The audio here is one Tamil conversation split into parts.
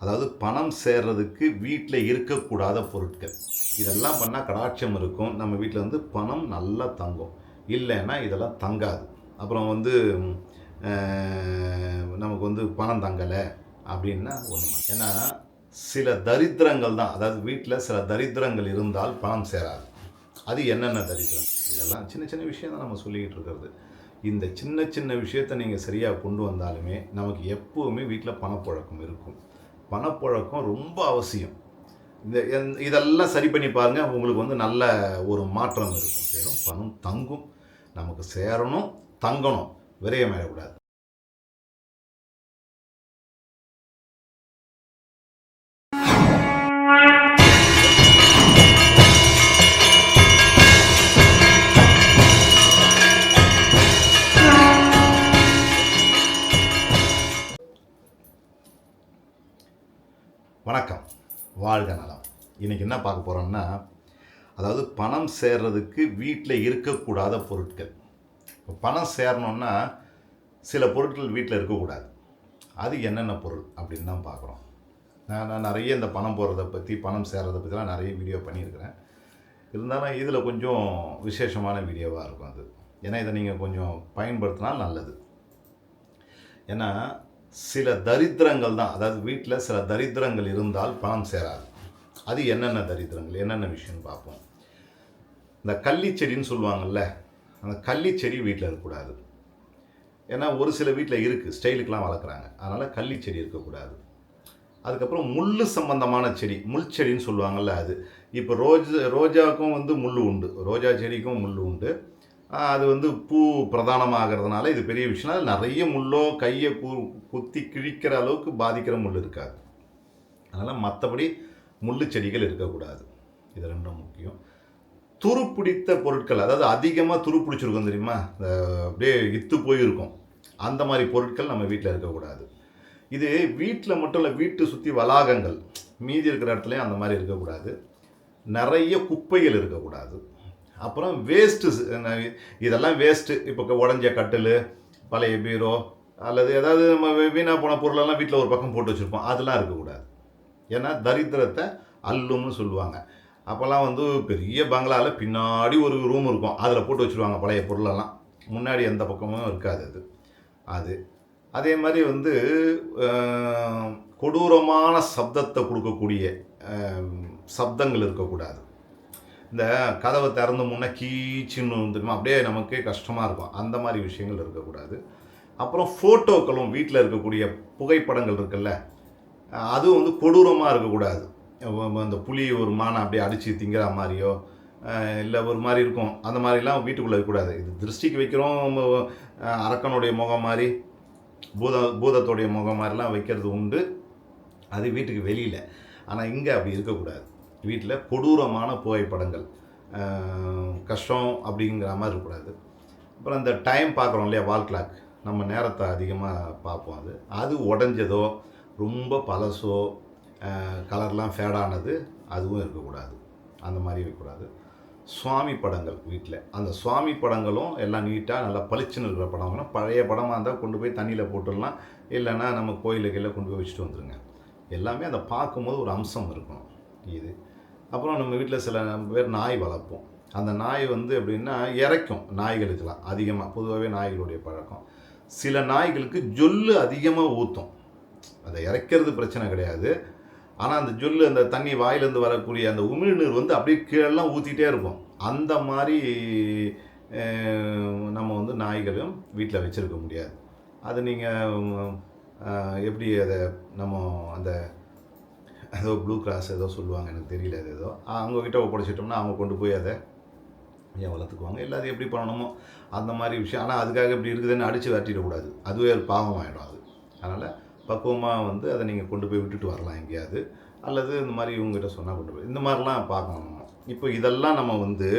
அதாவது பணம் சேர்றதுக்கு வீட்டில் இருக்கக்கூடாத பொருட்கள். இதெல்லாம் பண்ணால் கடாட்சம் இருக்கும். நம்ம வீட்டில் வந்து பணம் நல்லா தங்கும். இல்லைன்னா இதெல்லாம் தங்காது. அப்புறம் வந்து நமக்கு வந்து பணம் தங்கலை அப்படின்னா ஒன்று ஏன்னா சில தரித்திரங்கள் தான். அதாவது வீட்டில் சில தரித்திரங்கள் இருந்தால் பணம் சேராது. அது என்னென்ன தரித்திரம்? இதெல்லாம் சின்ன சின்ன விஷயம் தான் நம்ம சொல்லிக்கிட்டு இருக்கிறது. இந்த சின்ன சின்ன விஷயத்தை நீங்கள் சரியாக கொண்டு வந்தாலுமே நமக்கு எப்போவுமே வீட்டில் பணப்புழக்கம் இருக்கும். பணப்புழக்கம் ரொம்ப அவசியம். இந்த இதெல்லாம் சரி பண்ணி பாருங்கள் உங்களுக்கு வந்து நல்ல ஒரு மாற்றம் இருக்கும். சேரும் பணம் தங்கும். நமக்கு சேரணும் தங்கணும். விரயமாயிடக்கூடாது வணக்கம். வாழ்க நலம். இன்றைக்கி என்ன பார்க்க போகிறோம்னா அதாவது பணம் சேர்றதுக்கு வீட்டில் இருக்கக்கூடாத பொருட்கள். இப்போ பணம் சேரணுன்னா சில பொருட்கள் வீட்டில் இருக்கக்கூடாது. அது என்னென்ன பொருள் அப்படின்னு தான் பார்க்குறோம். நான் நான் நிறைய இந்த பணம் போடுறத பற்றி பணம் சேர்றதை பற்றிலாம் நிறைய வீடியோ பண்ணியிருக்கிறேன். இருந்தாலும் இதில் கொஞ்சம் விசேஷமான வீடியோவாக இருக்கும் அது. ஏன்னா இதை நீங்கள் கொஞ்சம் பயன்படுத்தினா நல்லது. ஏன்னா சில தரித்திரங்கள் தான். அதாவது வீட்டில் சில தரித்திரங்கள் இருந்தால் பணம் சேராது. அது என்னென்ன தரித்திரங்கள்? என்னென்ன விஷயம்னு பார்ப்போம். இந்த கள்ளிச்செடின்னு சொல்லுவாங்கல்ல அந்த கள்ளிச்செடி வீட்டில் இருக்கக்கூடாது. ஏன்னா ஒரு சில வீட்டில் இருக்குது ஸ்டைலுக்கெலாம் வளர்க்குறாங்க. அதனால் கள்ளி செடி இருக்கக்கூடாது. அதுக்கப்புறம் முள் சம்பந்தமான செடி முள் செடின்னு சொல்லுவாங்கள்ல அது. இப்போ ரோஜா ரோஜாவுக்கும் வந்து முள் உண்டு. ரோஜா செடிக்கும் முள் உண்டு. அது வந்து பூ பிரதானமாகிறதுனால இது பெரிய விஷயம். அது நிறைய முள்ளோ கையை கு குத்தி கிழிக்கிற அளவுக்கு பாதிக்கிற முள் இருக்காது. அதனால் மற்றபடி முள் செடிகள் இருக்கக்கூடாது. இது ரெண்டும் முக்கியம். துருப்பிடித்த பொருட்கள் அதாவது அதிகமாக துருப்பிடிச்சிருக்கோம் தெரியுமா? இந்த அப்படியே இத்து போயிருக்கும். அந்த மாதிரி பொருட்கள் நம்ம வீட்டில் இருக்கக்கூடாது. இது வீட்டில் மட்டும் இல்லை வீட்டு சுற்றி வளாகங்கள் மீதி இருக்கிற இடத்துலையும் அந்த மாதிரி இருக்கக்கூடாது. நிறைய குப்பைகள் இருக்கக்கூடாது. அப்புறம் வேஸ்ட்டு இதெல்லாம் வேஸ்ட்டு இப்போ உடஞ்ச கட்டில் பழைய பீரோ அல்லது ஏதாவது நம்ம வீணாக போன பொருளெல்லாம் வீட்டில் ஒரு பக்கம் போட்டு வச்சுருப்போம். அதெல்லாம் இருக்கக்கூடாது. ஏன்னா தரித்திரத்தை அல்லும்னு சொல்லுவாங்க. அப்போல்லாம் வந்து பெரிய பங்களாவில் பின்னாடி ஒரு ரூம் இருக்கும். அதில் போட்டு வச்சுருவாங்க பழைய பொருளெல்லாம். முன்னாடி எந்த பக்கமும் இருக்காது அது. அது. அதே மாதிரி வந்து கொடூரமான சப்தத்தை கொடுக்கக்கூடிய சப்தங்கள் இருக்கக்கூடாது. இந்த கதவை திறந்து முன்னே கீச்சின்னு தெரியுமா அப்படியே நமக்கே கஷ்டமாக இருக்கும். அந்த மாதிரி விஷயங்கள் இருக்கக்கூடாது. அப்புறம் ஃபோட்டோக்களும் வீட்டில் இருக்கக்கூடிய புகைப்படங்கள் இருக்குல்ல அதுவும் வந்து கொடூரமாக இருக்கக்கூடாது. அந்த புலி ஒரு மானை அப்படியே அடித்து திங்கிற மாதிரியோ இல்லை ஒரு மாதிரி இருக்கும். அந்த மாதிரிலாம் வீட்டுக்குள்ளே இருக்கக்கூடாது. இது திருஷ்டிக்கு வைக்கிறோம் அரக்கனுடைய முகம் மாதிரி பூத பூதத்துடைய முகம் மாதிரிலாம் வைக்கிறது உண்டு. அது வீட்டுக்கு வெளியில். ஆனால் இங்கே அப்படி இருக்கக்கூடாது. வீட்டில் கொடூரமான புகைப்படங்கள் கஷ்டம் அப்படிங்கிற மாதிரி இருக்கக்கூடாது. அப்புறம் அந்த டைம் பார்க்குறோம் இல்லையா வால் கிளாக். நம்ம நேரத்தை அதிகமாக பார்ப்போம் அது. அது உடஞ்சதோ ரொம்ப பழசோ கலர்லாம் ஃபேடானது அதுவும் இருக்கக்கூடாது. அந்த மாதிரி இருக்கக்கூடாது. சுவாமி படங்கள் வீட்டில். அந்த சுவாமி படங்களும் எல்லாம் நீட்டாக நல்லா பளிச்சுன்னு இருக்கிற படம். பழைய படமாக இருந்தால் கொண்டு போய் தண்ணியில் போட்டுடலாம். இல்லைன்னா நம்ம கோயிலுக்கெல்லாம் கொண்டு போய் வச்சுட்டு வந்துடுங்க எல்லாமே அதை பார்க்கும்போது ஒரு அம்சம் இருக்கணும். இது அப்புறம் நம்ம வீட்டில் சில பேர் நாய் வளர்ப்போம். அந்த நாய் வந்து எப்படின்னா இறைக்கும் நாய்களுக்கெல்லாம் அதிகமாக பொதுவாகவே நாய்களுடைய பழக்கம். சில நாய்களுக்கு ஜொல்லு அதிகமாக ஊற்றும் அதை இறைக்கிறது பிரச்சனை கிடையாது. ஆனால் அந்த ஜொல்லு அந்த தண்ணி வாயிலேருந்து வரக்கூடிய அந்த உமிழ்நீர் வந்து அப்படியே கீழெல்லாம் ஊற்றிட்டே இருக்கும். அந்த மாதிரி நம்ம வந்து நாய்களும் வீட்டில் வச்சுருக்க முடியாது. அது நீங்கள் எப்படி அதை நம்ம அந்த ஏதோ ப்ளூ கிராஸ் ஏதோ சொல்லுவாங்க எனக்கு தெரியல அது ஏதோ. அவங்கக்கிட்ட ஒப்படைச்சிட்டோம்னா அவங்க கொண்டு போய் அதை ஏன் வளர்த்துக்குவாங்க? இல்லை அது எப்படி பண்ணணுமோ அந்த மாதிரி விஷயம். ஆனால் அதுக்காக இப்படி இருக்குதுன்னு அடித்து விரட்டிடக்கூடாது. அதுவே ஒரு பாவம் ஆகிடும் அது. அதனால் பக்குவமாக வந்து அதை நீங்கள் கொண்டு போய் விட்டுட்டு வரலாம் எங்கேயாவது. அல்லது இந்த மாதிரி இவங்ககிட்ட சொன்னால் கொண்டு போய் இந்த மாதிரிலாம் பார்க்கணும் நம்ம. இப்போ இதெல்லாம் நம்ம வந்து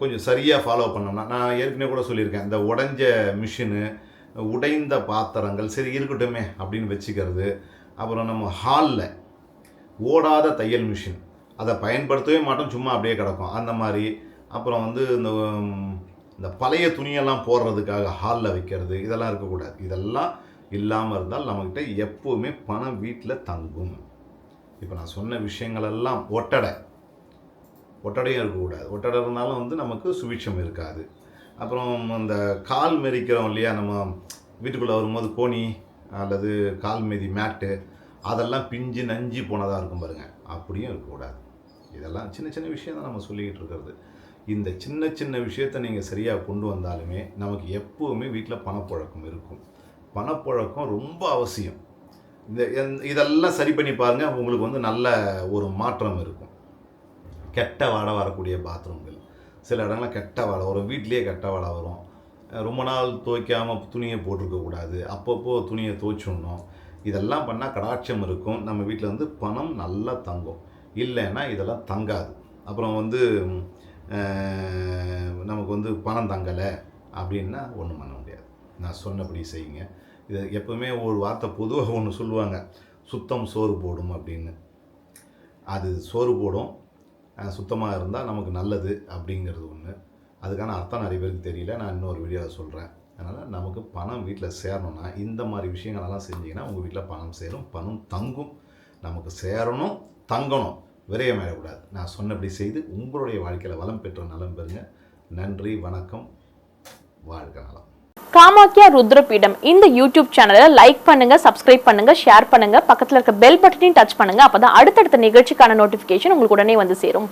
கொஞ்சம் சரியாக ஃபாலோ பண்ணோம்னா நான் ஏற்கனவே கூட சொல்லியிருக்கேன் இந்த உடைஞ்ச மிஷினு உடைந்த பாத்திரங்கள் சரி இருக்கட்டுமே அப்படின்னு வச்சுக்கிறது. அப்புறம் நம்ம ஹாலில் ஓடாத தையல் மிஷின். அதை பயன்படுத்தவே மாட்டோம் சும்மா அப்படியே கிடக்கும். அந்த மாதிரி. அப்புறம் வந்து இந்த இந்த பழைய துணியெல்லாம் போடுறதுக்காக ஹாலில் வைக்கிறது இதெல்லாம் இருக்கக்கூடாது. இதெல்லாம் இல்லாமல் இருந்தால் நம்மக்கிட்ட எப்போவுமே பணம் வீட்டில் தங்கும். இப்போ நான் சொன்ன விஷயங்களெல்லாம் ஒட்டடை. ஒட்டடையும் இருக்கக்கூடாது. ஒட்டடை இருந்தாலும் வந்து நமக்கு சுபிட்சம் இருக்காது. அப்புறம் அந்த கால் மெதிக்கிறோம் இல்லையா நம்ம வீட்டுக்குள்ளே வரும்போது கோணி அல்லது கால் மெதி மேட்டு அதெல்லாம் பிஞ்சு நஞ்சு போனதாக இருக்கும் பாருங்க. அப்படியும் இருக்கக்கூடாது. இதெல்லாம் சின்ன சின்ன விஷயம் தான் நம்ம சொல்லிக்கிட்டு இருக்கிறது. இந்த சின்ன சின்ன விஷயத்தை நீங்கள் சரியாக கொண்டு வந்தாலுமே நமக்கு எப்போவுமே வீட்டில் பணப்புழக்கம் இருக்கும். பணப்புழக்கம் ரொம்ப அவசியம். இந்த இதெல்லாம் சரி பண்ணி பாருங்கள் உங்களுக்கு வந்து நல்ல ஒரு மாற்றம் இருக்கும். கெட்ட வாடை வரக்கூடிய பாத்ரூம்கள். சில இடங்களில் கெட்ட வாடை வரும். வீட்லேயே கெட்ட வாடை வரும். ரொம்ப நாள் துவைக்காமல் துணியை போட்டிருக்கக்கூடாது. அப்பப்போ துணியை துவைச்சிடணும். இதெல்லாம் பண்ணால் கடாட்சம் இருக்கும். நம்ம வீட்டில் வந்து பணம் நல்லா தங்கும். இல்லைன்னா இதெல்லாம் தங்காது. அப்புறம் வந்து நமக்கு வந்து பணம் தங்கலை அப்படின்னா ஒன்றும் பண்ண முடியாது. நான் சொன்னபடி செய்யுங்க. இது எப்போவுமே ஒரு வார்த்தை பொதுவாக ஒன்று சொல்லுவாங்க. சுத்தம் சோறு போடும் அப்படின்னு. அது சோறு போடும். சுத்தமாக இருந்தால் நமக்கு நல்லது அப்படிங்கிறது ஒன்று அதுக்கான அர்த்தம் நிறைய பேருக்கு தெரியல. நான் இன்னொரு வீடியோவில் சொல்கிறேன் அதனால் நமக்கு பணம் வீட்டில் சேரணும்னா இந்த மாதிரி விஷயங்களெல்லாம் செஞ்சீங்கன்னா உங்கள் வீட்டில் பணம் சேரும் பணம் தங்கும். நமக்கு சேரணும் தங்கணும். விரயமாயிடக்கூடாது. நான் சொன்னபடி செய்து உங்களுடைய வாழ்க்கையில் வளம் பெற்ற நலம் பெறுங்க. நன்றி வணக்கம். வாழ்க நலம். காமாக்கியா ருத்ரபீடம். இந்த யூடியூப் சேனலை லைக் பண்ணுங்க சப்ஸ்கிரைப் பண்ணுங்க ஷேர் பண்ணுங்க. பக்கத்தில் இருக்க பெல் பட்டனையும் டச் பண்ணுங்க. அப்பதான் அடுத்தடுத்த நிகழ்ச்சிக்கான நோட்டிபிகேஷன் உங்களுக்கு உடனே வந்து சேரும்.